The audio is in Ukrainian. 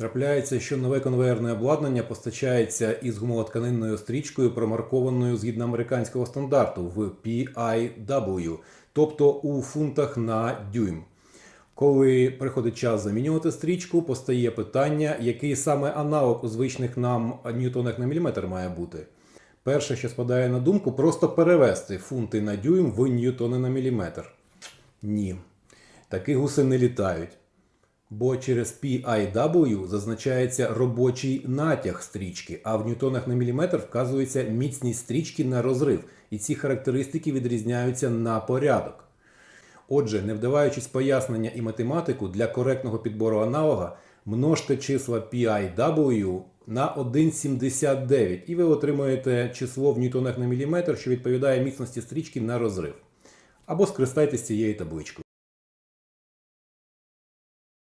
Трапляється, що нове конвеєрне обладнання постачається із гумовотканинною стрічкою, промаркованою згідно американського стандарту в PIW, тобто у фунтах на дюйм. Коли приходить час замінювати стрічку, постає питання, який саме аналог у звичних нам ньютонах на міліметр має бути. Перше, що спадає на думку, просто перевести фунти на дюйм в ньютони на міліметр. Ні, такі гуси не літають. Бо через PIW зазначається робочий натяг стрічки, а в ньютонах на міліметр вказується міцність стрічки на розрив, і ці характеристики відрізняються на порядок. Отже, не вдаваючись пояснення і математику для коректного підбору аналога, множте числа PIW на 1,79 і ви отримаєте число в ньютонах на міліметр, що відповідає міцності стрічки на розрив. Або скористайтесь цією табличкою.